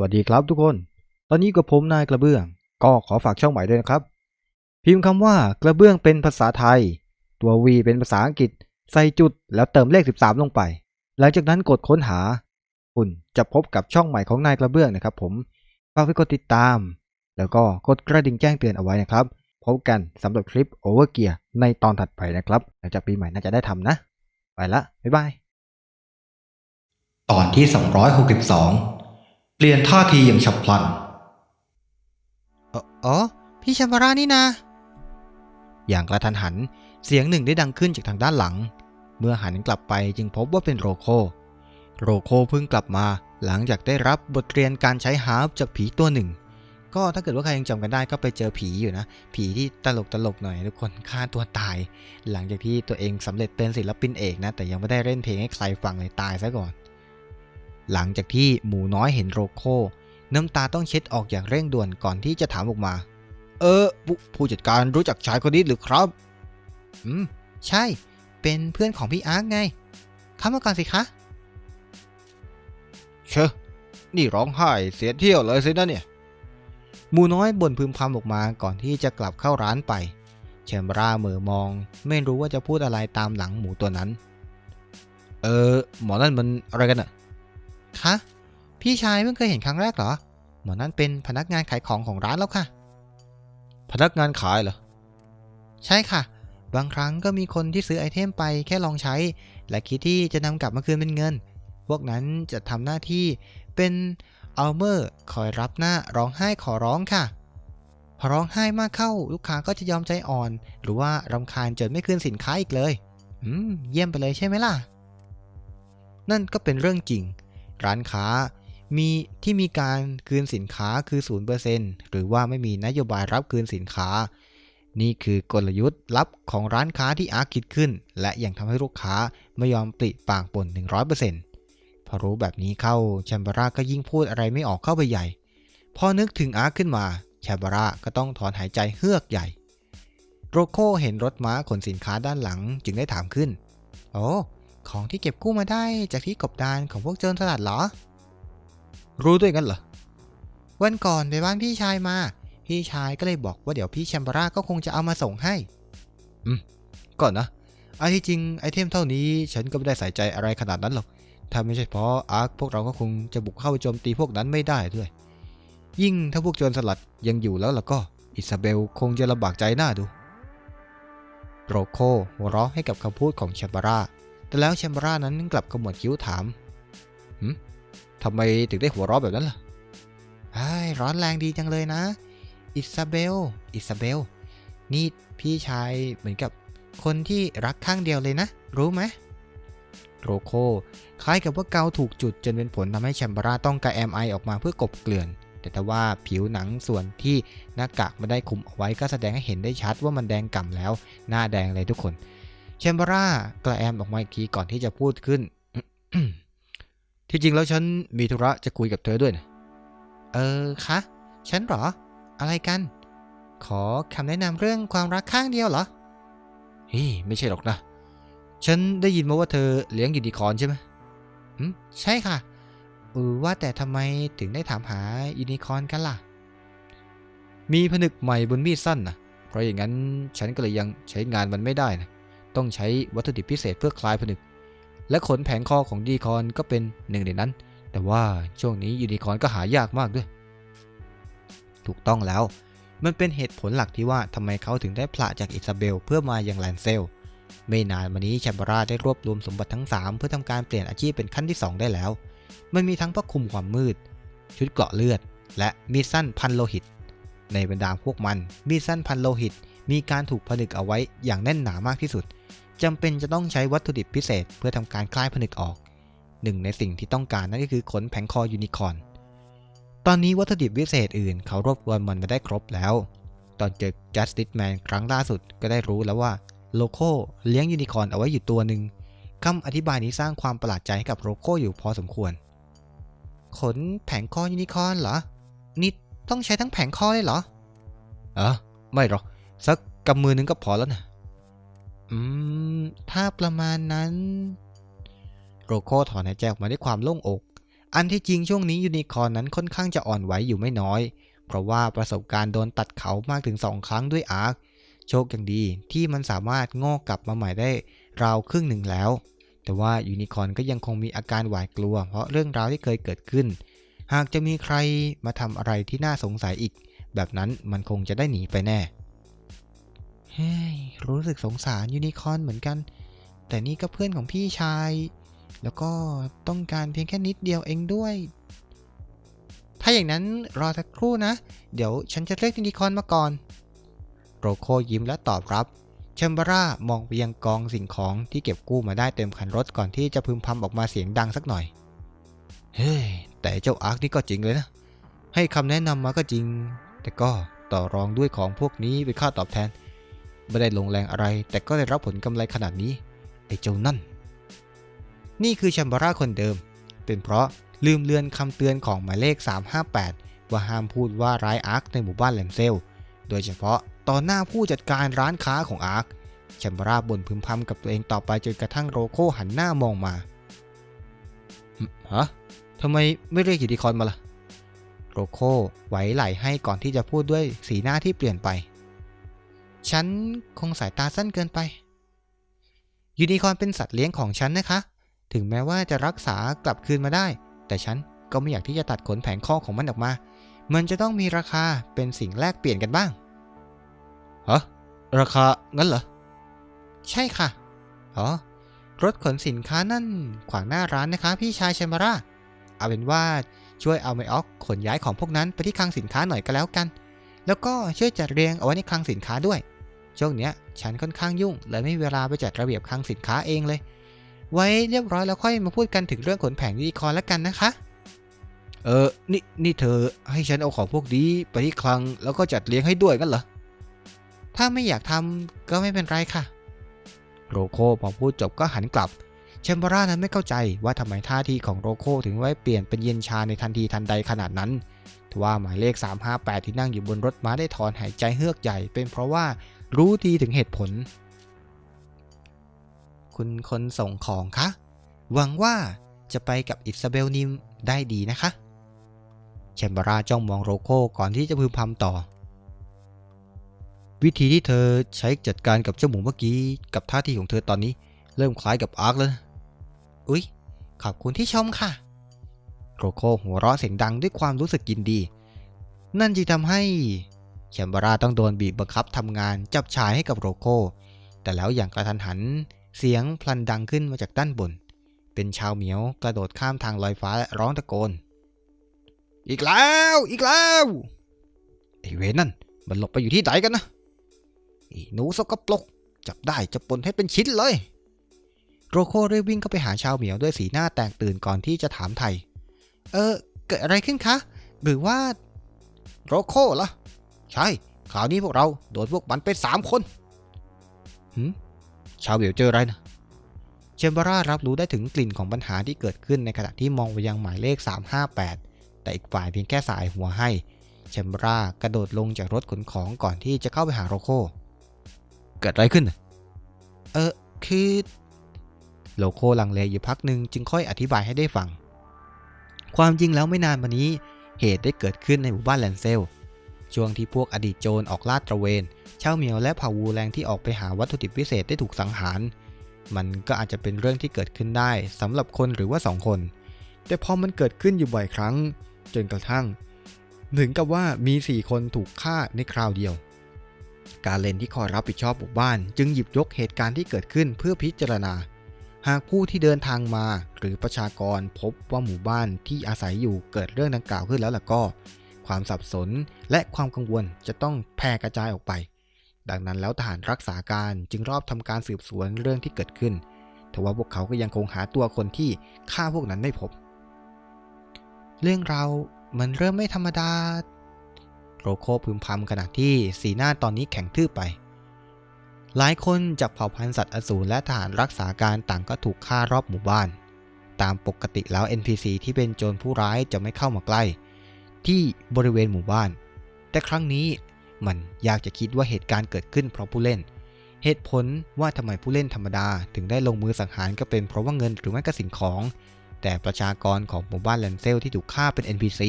วัสดีครับทุกคน ตอนนี้กับผมนายกระเบื้อง ก็ขอฝากช่องใหม่ด้วยนะครับ พิมพ์คำว่ากระเบื้องเป็นภาษาไทย ตัว V เป็นภาษาอังกฤษ ใส่จุดแล้วเติมเลข 13 ลงไป หลังจากนั้นกดค้นหา คุณจะพบกับช่องใหม่ของนายกระเบื้องนะครับ ผมฝากไปกดติดตาม แล้วก็กดกระดิ่งแจ้งเตือนเอาไว้นะครับพบกันสำหรับคลิป Over Gear ในตอนถัดไปนะครับหลังจากปีใหม่น่าจะได้ทำนะ ไปละบ๊ายบาย ตอนที่ 262 เปลี่ยนท่าทีอย่างฉับพลัน อ๋ออพี่ชัมบารานี่นะ อย่างกระทันหัน เสียงหนึ่งได้ดังขึ้นจากทางด้านหลัง เมื่อหันกลับไปจึงพบว่าเป็นโรโค โรโคเพิ่งกลับมาหลังจากได้รับบทเรียนการใช้ฮาร์ปจากผีตัวหนึ่ง ก็ถ้าเกิดว่าใครยังจำกันได้ก็ไปเจอผีอยู่นะ ผีที่ตลกตลกๆหน่อยทุกคนฆ่าตัวตาย หลังจากที่ตัวเองสำเร็จเป็นศิลปินเอกนะ แต่ยังไม่ได้เล่นเพลงให้ใครฟังเลยตายซะก่อน หลังจากที่หมูน้อยเห็นโรโคน้ำตาต้องเช็ดออกอย่างเร่งด่วนก่อนที่จะถามออกมา เออผผู้จัดการรู้จักชายคนนี้หรือครับ อืม ใช่ เป็นเพื่อนของพี่อาร์คไง เข้ามาก่อนสิคะ เชอะนี่ร้องไห้เสียเที่ยวเลยสินะเนี่ย หมูน้อยบ่นพึมพำออกมาก่อนที่จะกลับเข้าร้านไปแชมบราเหม่อมอง ไม่รู้ว่าจะพูดอะไรตามหลังหมูตัวนั้น เออ หมอนั่นมันอะไรกันอะ คะ พี่ชายเพิ่งเคยเห็นครั้งแรกเหรอ หมอนั่นเป็นพนักงานขายของของร้านแล้วค่ะ พนักงานขายเหรอ ใช่ค่ะ บางครั้งก็มีคนที่ซื้อไอเทมไปแค่ลองใช้ และคิดที่จะนำกลับมาคืนเป็นเงิน พวกนั้นจะทำหน้าที่เป็นอัลเมอร์คอยรับหน้าร้องไห้ขอร้องค่ะ พอร้องไห้มากเข้าลูกค้าก็จะยอมใจอ่อน หรือว่ารำคาญจนไม่คืนสินค้าอีกเลย อืม เยี่ยมไปเลยใช่ไหมล่ะ นั่นก็เป็นเรื่องจริง ร้านค้า มีที่มีการคืนสินค้าคือ 0%หรือว่าไม่มีนโยบายรับคืนสินค้า นี่คือกลยุทธ์ลับของร้านค้าที่อาร์คิดขึ้น และยังทำให้ลูกค้าไม่ยอมปริปากป่น100%พอรู้แบบนี้เข้าแชมบาร่าก็ยิ่งพูดอะไรไม่ออกเข้าไปใหญ่ พอนึกถึงอาร์คขึ้นมาแชมบาร่าก็ต้องถอนหายใจเฮือกใหญ่โรโคเห็นรถม้าขนสินค้าด้านหลังจึงได้ถามขึ้น โอ้ ของที่เก็บกู้มาได้จากที่กบดานของพวกโจรสลัดเหรอ รู้ด้วยกันเหรอ วันก่อนไปบ้านพี่ชายมา พี่ชายก็เลยบอกว่าเดี๋ยวพี่แชมบร่าก็คงจะเอามาส่งให้ อืม ก่อนนะอันที่จริงไอเทมเท่านี้ฉันก็ไม่ได้ใส่ใจอะไรขนาดนั้นหรอก ถ้าไม่ใช่เพราะอาร์คพวกเราก็คงจะบุกเข้าไปโจมตีพวกนั้นไม่ได้ด้วย ยิ่งถ้าพวกโจรสลัดยังอยู่แล้วล่ะก็ อิซาเบลคงจะลำบากใจหน้าดูโรโคหัวเราะให้กับคำพูดของแชมบาร่า แต่แล้วแชมบร่านั้นกลับขมวดคิ้วถามหืมทำไมถึงได้หัวเราะแบบนั้นล่ะไอ้ร้อนแรงดีจังเลยนะ อิซาเบล อิซาเบล นี่พี่ชายเหมือนกับคนที่รักข้างเดียวเลยนะ รู้ไหมโรโคคล้ายกับว่าเกาถูกจุดจนเป็นผลทำให้แชมบร่าต้องกระแอมไอออกมาเพื่อกบเกลื่อน แต่ถ้าว่าผิวหนังส่วนที่หน้ากากไม่ได้คุมเอาไว้ก็แสดงให้เห็นได้ชัดว่ามันแดงก่ำแล้ว หน้าแดงเลยทุกคน แชมบร่ากระแอมออกมาอีกทีก่อนที่จะพูดขึ้น ที่จริงแล้วฉันมีธุระจะคุยกับเธอด้วยนะ เออคะ ฉันเหรอ อะไรกัน ขอคำแนะนำเรื่องความรักข้างเดียวเหรอเฮ้ยไม่ใช่หรอกนะ ฉันได้ยินมาว่าเธอเลี้ยงยูนิคอร์นใช่ไหมอืมใช่ค่ะเออว่าแต่ทำไมถึงได้ถามหายูนิคอร์นกันล่ะ มีผนึกใหม่บนมีดสั้นนะเพราะอย่างนั้นฉันก็เลยยังใช้งานมันไม่ได้นะ ต้องใช้วัตถุดิบพิเศษเพื่อคลายผนึก และขนแผงคอของยูนิคอนก็เป็นหนึ่งในนั้น แต่ว่าช่วงนี้ยูนิคอนก็หายากมากด้วย ถูกต้องแล้ว มันเป็นเหตุผลหลักที่ว่าทำไมเขาถึงได้ผละจากอิซาเบลเพื่อมาอยังแลนเซล ไม่นานมานี้แชมบาราได้รวบรวมสมบัติทั้ง 3 เพื่อทำการเปลี่ยนอาชีพเป็นขั้นที่ 2 ได้แล้ว มันมีทั้งพระคุมความมืด ชุดเกราะเลือด และมีดสั้นพันโลหิต ในบรรดาพวกมันมีดสั้นพันโลหิตมีการถูกผนึกเอาไว้อย่างแน่นหนามากที่สุด จำเป็นจะต้องใช้วัตถุดิบพิเศษเพื่อทำการคลายผนึกออก หนึ่งในสิ่งที่ต้องการนั่นก็คือขนแผงคอยูนิคอร์นตอนนี้วัตถุดิบพิเศษอื่นเขารวบรวมมันมาได้ครบแล้ว ตอนเจอ Justice Man ครั้งล่าสุดก็ได้รู้แล้วว่าโลโก้เลี้ยงยูนิคอร์นเอาไว้อยู่ตัวหนึ่งคำอธิบายนี้สร้างความประหลาดใจให้กับโลโก้อยู่พอสมควร ขนแผงคอยูนิคอร์นเหรอ นี่ต้องใช้ทั้งแผงคอเลยเหรอ เออไม่หรอก สักกำมือหนึงก็พอแล้วนะ อืม ถ้าประมาณนั้น โรโคถอนหายใจออกมาด้วยความโล่งอก อันที่จริงช่วงนี้ยูนิคอร์นนั้นค่อนข้างจะอ่อนไหวอยู่ไม่น้อย เพราะว่าประสบการณ์โดนตัดเขามากถึงสองครั้งด้วยอาร์ค โชคยังดีที่มันสามารถงอกกลับมาใหม่ได้ราวครึ่งหนึ่งแล้ว แต่ว่ายูนิคอร์นก็ยังคงมีอาการหวาดกลัว เพราะเรื่องราวที่เคยเกิดขึ้น หากจะมีใครมาทำอะไรที่น่าสงสัยอีก แบบนั้นมันคงจะได้หนีไปแน่เฮ้ยรู้สึกสงสารยูนิคอร์นเหมือนกัน แต่นี่ก็เพื่อนของพี่ชาย แล้วก็ต้องการเพียงแค่นิดเดียวเองด้วย ถ้าอย่างนั้นรอสักครู่นะ เดี๋ยวฉันจะเรียกยูนิคอนมาก่อน โรโคยิ้มและตอบรับแชมบอร่ามองไปยังกองสิ่งของที่เก็บกู้มาได้เต็มคันรถก่อนที่จะพึมพำออกมาเสียงดังสักหน่อย เฮ้ย แต่เจ้าอาร์คนี่ก็จริงเลยนะ ให้คำแนะนำมาก็จริง แต่ก็ต่อรองด้วยของพวกนี้เป็นค่าตอบแทน ไม่ได้ลงแรงอะไร แต่ก็ได้รับผลกำไรขนาดนี้ ไอ้เจ้านั่น นี่คือแชมบอร่าคนเดิม เป็นเพราะลืมเลือนคำเตือนของหมายเลข 358 ว่าห้ามพูดว่าร้ายอาร์คในหมู่บ้านแลมเซล โดยเฉพาะต่อหน้าผู้จัดการร้านค้าของอาร์คแชมบอร่าบ่นพึมพำกับตัวเองต่อไปจนกระทั่งโรโคหันหน้ามองมาฮะทำไมไม่เรียกยูนิคอนมาล่ะ โรโคไหวไหลให้ก่อนที่จะพูดด้วยสีหน้าที่เปลี่ยนไป ฉันคงสายตาสั้นเกินไป ยูนิคอร์นเป็นสัตว์เลี้ยงของฉันนะคะ ถึงแม้ว่าจะรักษากลับคืนมาได้ แต่ฉันก็ไม่อยากที่จะตัดขนแผงคอของมันออกมา มันจะต้องมีราคาเป็นสิ่งแลกเปลี่ยนกันบ้างฮะราคางั้นเหรอ ใช่ค่ะ อ๋อ รถขนสินค้านั่นขวางหน้าร้านนะคะ พี่ชายเชมบาร่า เอาเป็นว่าช่วยเอาไมออกขนย้ายของพวกนั้นไปที่คลังสินค้าหน่อยก็แล้วกัน แล้วก็ช่วยจัดเรียงเอาไว้ในคลังสินค้าด้วย ช่วงเนี้ยฉันค่อนข้างยุ่งเลยไม่มีเวลาไปจัดระเบียบคลังสินค้าเองเลย ไว้เรียบร้อยแล้วค่อยมาพูดกันถึงเรื่องขนแผงยูนิคอร์นแล้วกันนะคะ เออ นี่นี่เธอให้ฉันเอาของพวกนี้ไปที่คลังแล้วก็จัดเลี้ยงให้ด้วยกันเหรอ ถ้าไม่อยากทำก็ไม่เป็นไรค่ะ โรโคพอพูดจบก็หันกลับ เชมเบอร่านั้นไม่เข้าใจว่าทำไมท่าทีของโรโคถึงไว้เปลี่ยนเป็นเย็นชาในทันทีทันใดขนาดนั้นทว่าหมายเลข 358 ที่นั่งอยู่บนรถม้าได้ถอนหายใจเฮือกใหญ่ เป็นเพราะว่า รู้ดีถึงเหตุผล คุณคนส่งของคะหวังว่าจะไปกับอิซาเบลนิมได้ดีนะคะแชมบอราจ้องมองโรโคก่อนที่จะพึมพำต่อ วิธีที่เธอใช้จัดการกับเจ้าหมูเมื่อกี้ กับท่าทีของเธอตอนนี้ เริ่มคล้ายกับอาร์คแล้วอุ๊ย ขอบคุณที่ชมค่ะ โรโคหัวเราะเสียงดังด้วยความรู้สึกยินดี นั่นจึงทำให้ แชมบอราต้องโดนบีบบังคับทำงานจับฉายให้กับโรโค แต่แล้วอย่างกระทันหัน เสียงพลันดังขึ้นมาจากด้านบน เป็นชาวเหมียวกระโดดข้ามทางลอยฟ้าและร้องตะโกน อีกแล้ว อีกแล้วไอเวนั่นมันหลบไปอยู่ที่ไหนกันนะไอ้หนูสกปรกจับได้จะปนให้เป็นชิ้นเลย โรโครีบวิ่งเข้าไปหาชาวเหมียวด้วยสีหน้าแตกตื่นก่อนที่จะถามไทย เออ เกิดอะไรขึ้นคะ หรือว่า โรโคเหรอ ใช่คราวนี้พวกเราโดนพวกมันไปสามคนหืมชาวเหมียวเจออะไรนะเชมบอร่ารับรู้ได้ถึงกลิ่นของปัญหาที่เกิดขึ้นในขณะที่มองไปยังหมายเลข 358 แต่อีกฝ่ายเพียงแค่สายหัวให้ เชมบอร่ากระโดดลงจากรถขนของก่อนที่จะเข้าไปหาโรโค เกิดอะไรขึ้น เออคือโลโคลังเลอยู่พักหนึ่งจึงค่อยอธิบายให้ได้ฟัง ความจริงแล้วไม่นานมานี้เหตุได้เกิดขึ้นในหมู่บ้านแลนเซล ช่วงที่พวกอดีตโจรออกลาดตระเวนเช่าเหมียวและเผ่าวูแรงที่ออกไปหาวัตถุดิบพิเศษได้ถูกสังหาร มันก็อาจจะเป็นเรื่องที่เกิดขึ้นได้สำหรับคนหรือว่าสองคน แต่พอมันเกิดขึ้นอยู่บ่อยครั้ง จนกระทั่ง ถึงกับว่ามี 4 คนถูกฆ่าในคราวเดียว การเลนที่คอยรับผิดชอบหมู่บ้าน จึงหยิบยกเหตุการณ์ที่เกิดขึ้นเพื่อพิจารณา หากผู้ที่เดินทางมา หรือประชากรพบว่าหมู่บ้านที่อาศัยอยู่เกิดเรื่องดังกล่าวขึ้นแล้วล่ะก็ ความสับสนและความกังวลจะต้องแพร่กระจายออกไป ดังนั้นแล้วทหารรักษาการจึงรอบทำการสืบสวนเรื่องที่เกิดขึ้นแต่ว่าพวกเขาก็ยังคงหาตัวคนที่ฆ่าพวกนั้นไม่พบ เรื่องเรามันเริ่มไม่ธรรมดา โรโคพึมพำขณะที่สีหน้าตอนนี้แข็งทื่อไป หลายคนจากเผ่าพันธุ์สัตว์อสูรและทหารรักษาการต่างก็ถูกฆ่ารอบหมู่บ้าน ตามปกติแล้ว NPC ที่เป็นโจรผู้ร้ายจะไม่เข้ามาใกล้ ที่บริเวณหมู่บ้าน แต่ครั้งนี้มันยากจะคิดว่าเหตุการณ์เกิดขึ้นเพราะผู้เล่น เหตุผลว่าทำไมผู้เล่นธรรมดา ถึงได้ลงมือสังหารก็เป็นเพราะว่าเงินหรือไม่ก็สิ่งของ แต่ประชากรของหมู่บ้านแลนเซลที่ถูกฆ่าเป็น NPC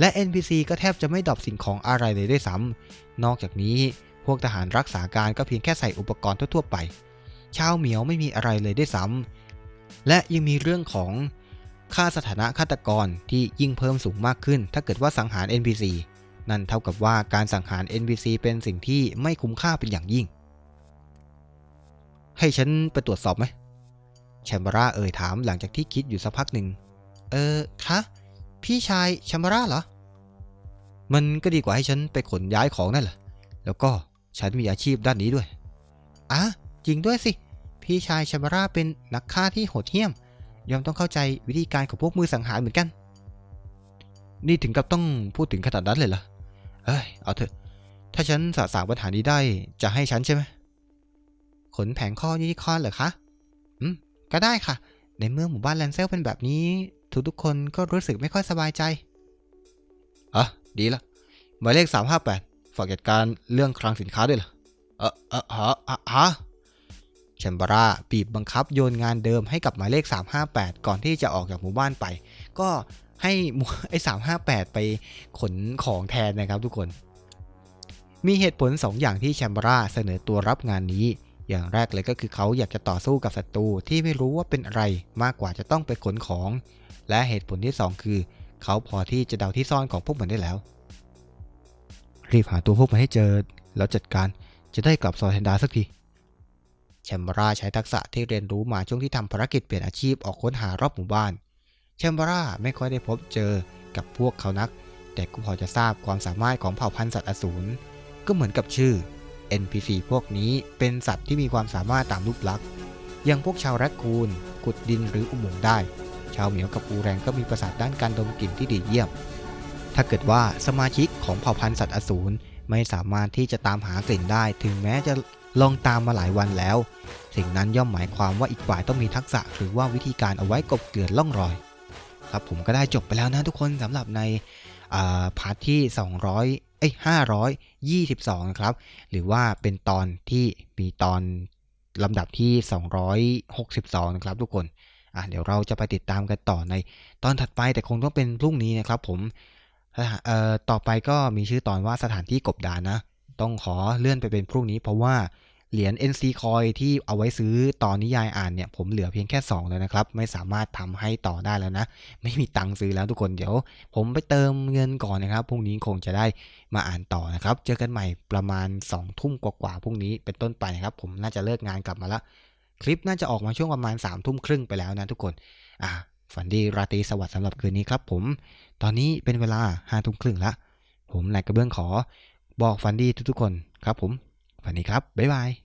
และ NPC ก็แทบจะไม่ดรอปสิ่งของอะไรเลยด้วยซ้ำนอกจากนี้พวกทหารรักษาการก็เพียงแค่ใส่อุปกรณ์ทั่วๆไป ชาวเหมียวไม่มีอะไรเลยด้วยซ้ำและยังมีเรื่องของ ค่าสถานะฆาตกรที่ยิ่งเพิ่มสูงมากขึ้น ถ้าเกิดว่าสังหาร NPC นั่นเท่ากับว่าการสังหาร NPC เป็นสิ่งที่ไม่คุ้มค่าเป็นอย่างยิ่ง ให้ฉันไปตรวจสอบไหมแชมเบราเอ่ยถามหลังจากที่คิดอยู่สักพักหนึ่ง เออคะ พี่ชายแชมเบราเหรอ มันก็ดีกว่าให้ฉันไปขนย้ายของนั่นแหละ แล้วก็ฉันมีอาชีพด้านนี้ด้วยอะจริงด้วยสิ พี่ชายแชมเบราเป็นนักฆ่าที่โหดเหี้ยม ยอมต้องเข้าใจวิธีการของพวกมือสังหารเหมือนกัน นี่ถึงกับต้องพูดถึงขนาดนั้นเลยเหรอ เอ้ย เอาเถอะ ถ้าฉันสะสางปัญหานี้ได้จะให้ฉันใช่ไหม ขนแผงข้อยูนิคอนเหรอคะ อืม ก็ได้ค่ะ ในเมื่อหมู่บ้านแลนเซลเป็นแบบนี้ ทุกทุกคนก็รู้สึกไม่ค่อยสบายใจ อะ ดีละ หมายเลข358ฝากจัดการเรื่องคลังสินค้าด้วยล่ะเออเออฮะฮะ แชมเบาราบีบบังคับโยนงานเดิมให้กับหมายเลข 358 ก่อนที่จะออกจากหมู่บ้านไป ก็ให้ไอ้358 ไปขนของแทนนะครับทุกคน มีเหตุผล 2 อย่างที่แชมเบาราเสนอตัวรับงานนี้ อย่างแรกเลยก็คือเขาอยากจะต่อสู้กับศัตรูที่ไม่รู้ว่าเป็นอะไรมากกว่าจะต้องไปขนของ และเหตุผลที่ 2 คือ เขาพอที่จะเดาที่ซ่อนของพวกมันได้แล้ว รีบหาตัวพวกมันให้เจอแล้วจัดการจะได้กลับซอยแทนดาสักที แชมบราใช้ทักษะที่เรียนรู้มาช่วงที่ทำภารกิจเปลี่ยนอาชีพออกค้นหารอบหมู่บ้าน แชมบราไม่ค่อยได้พบเจอกับพวกเขานัก แต่ก็พอจะทราบความสามารถของเผ่าพันธุ์สัตว์อสูรก็เหมือนกับชื่อ NPC พวกนี้เป็นสัตว์ที่มีความสามารถตามรูปลักษณ์อย่างพวกชาวแรคคูนขุดดินหรืออุโมงค์ได้ ชาวเหมียวกับปูแรงก็มีประสาทด้านการดมกลิ่นที่ดีเยี่ยม ถ้าเกิดว่าสมาชิกของเผ่าพันธุ์สัตว์อสูรไม่สามารถที่จะตามหากลิ่นได้ ถึงแม้จะ ลองตามมาหลายวันแล้ว สิ่งนั้นย่อมหมายความว่าอีกฝ่ายต้องมีทักษะหรือว่าวิธีการเอาไว้กบเกลื่อนล่องรอย ครับผมก็ได้จบไปแล้วนะทุกคนสำหรับในาพาร์ทที่ 200เอ้ย522 นะครับ หรือว่าเป็นตอนที่มีตอนลำดับที่ 262 นะครับทุกคนอะเดี๋ยวเราจะไปติดตามกันต่อในตอนถัดไปแต่คงต้องเป็นพรุ่งนี้นะครับผมต่อไปก็มีชื่อตอนว่าสถานที่กบดานนะ ต้องขอเลื่อนไปเป็นพรุ่งนี้เพราะว่าเหรียญ NC Coin ที่เอาไว้ซื้อตอนนิยายอ่านเนี่ย ผมเหลือเพียงแค่ 2 แล้วนะครับ ไม่สามารถทำให้ต่อได้แล้วนะ ไม่มีตังค์ซื้อแล้วทุกคนเดี๋ยว ผมไปเติมเงินก่อนนะครับ พรุ่งนี้คงจะได้มาอ่านต่อนะครับ เจอกันใหม่ประมาณ2ทุ่มกว่าๆพรุ่งนี้เป็นต้นไปนะครับ ผมน่าจะเลิกงานกลับมาละ คลิปน่าจะออกมาช่วงประมาณ3ามทุ่มครึ่งไปแล้วนะทุกคนอะฝันดีราตรีสวัสดิ์สำหรับคืนนี้ครับผม ตอนนี้เป็นเวลาห้าทุ่มครึ่งละผมนายกระเบื้องขอ บอกฝันดีทุกๆคนครับผมฝันดีครับ บ๊ายบาย